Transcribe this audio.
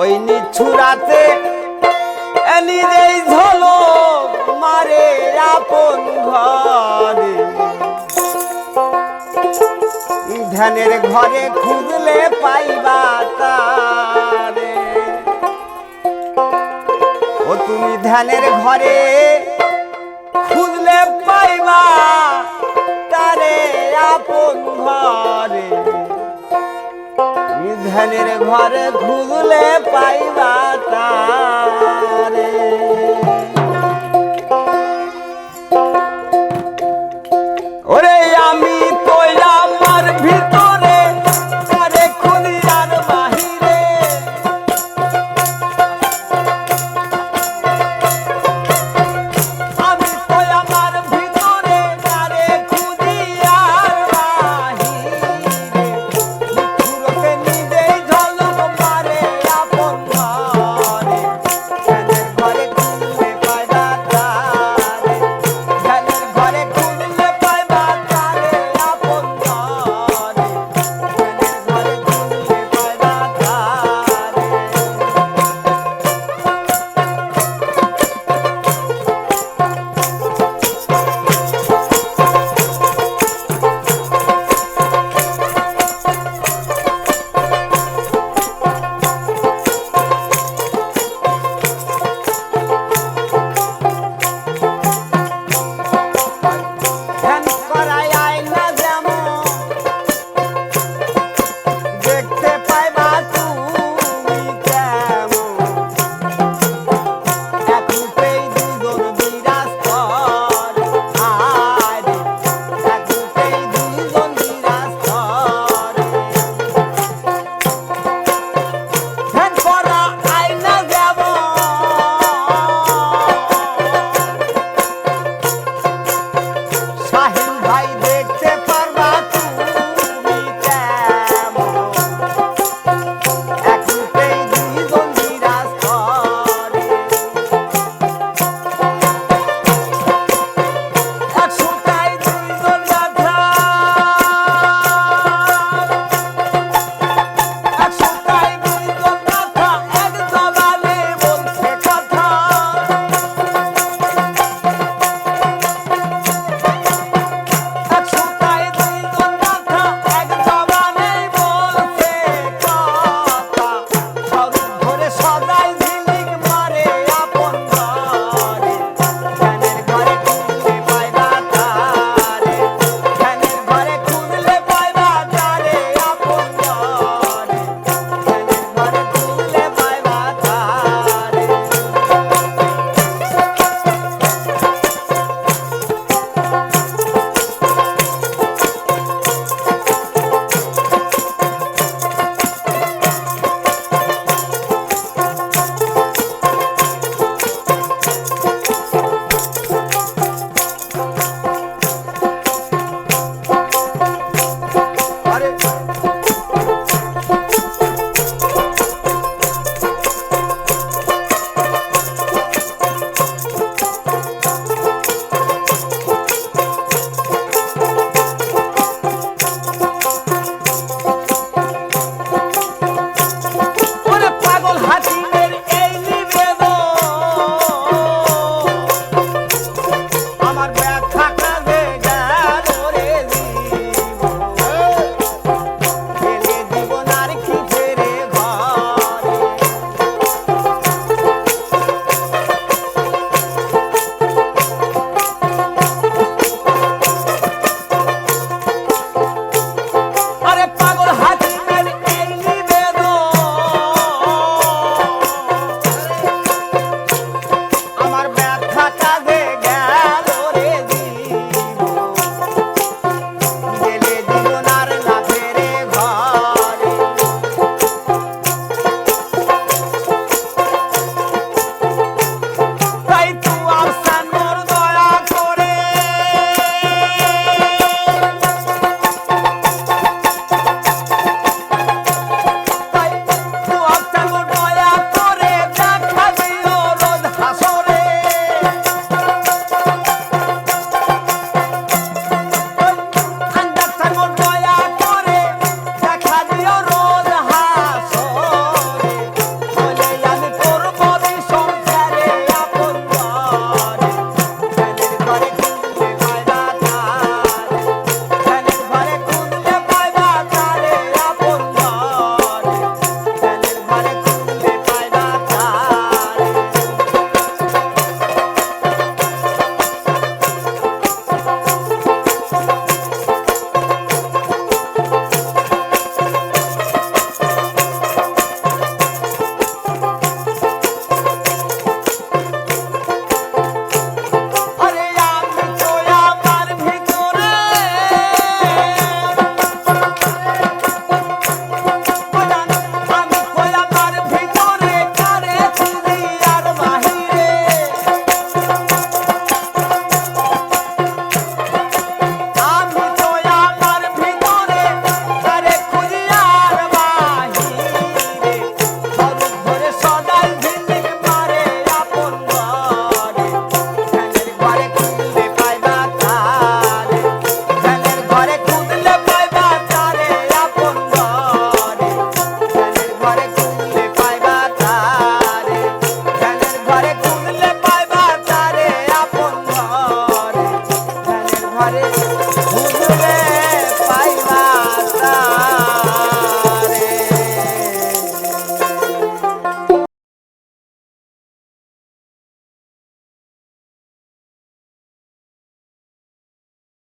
ওই নিছুরাতে নিজেই ঝলক মারে আপন ঘরে। ধ্যানের ঘরে খুঁজলে পাইবা তারে। ও তুমি ধ্যানের ঘরে খুঁজলে পাইবা ধ্যানের ঘরে ঘুরলে পাইবা তারে